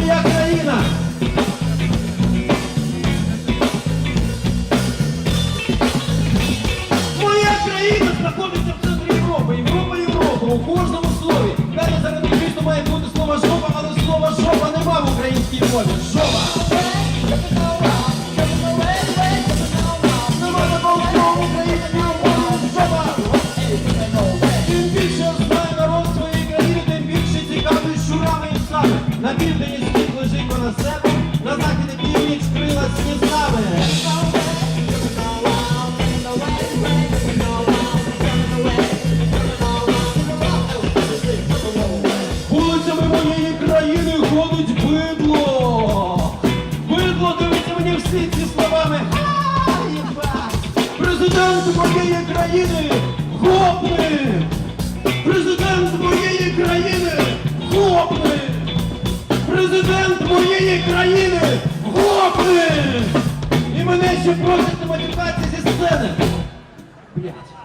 моя країна! Моя країна знаходиться в центрі Європи. Європа, Європа. У кожному слові. Далі заради дійсно має бути слово жопа, але слова жопа нема в українській мові. Жопа! Моєї країни ходить бидло. Бидло дивиться мені всі ці словами. Президент моєї країни гопни! Президент моєї країни гопни! Президент моєї країни гопни! І мене ще просять на матюкації зі сцени. Блять.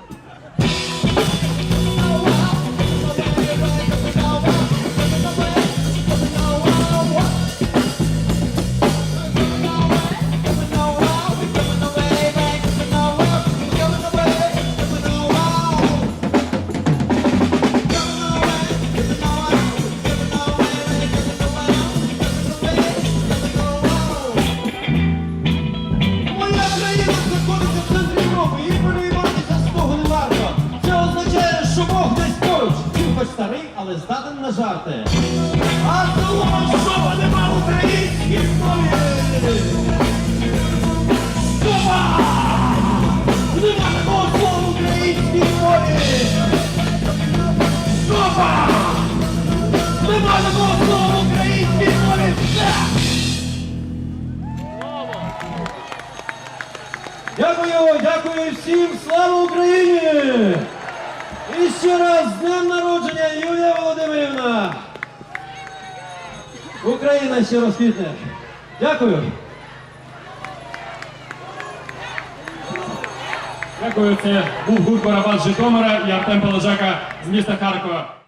Хоч старий, але здатен на жарти. А слово «шоба» нема в українській мові. Шоба! Нема такого слова в українській мові. Шоба! Нема такого слова в українській мові. Дякую, дякую всім, слава Україні! Ще раз з днем народження Юлія Володимирівна! Україна ще розквітне. Дякую. Дякую, це був гурт Барабан Житомира і Артем Пележака з міста Харкова.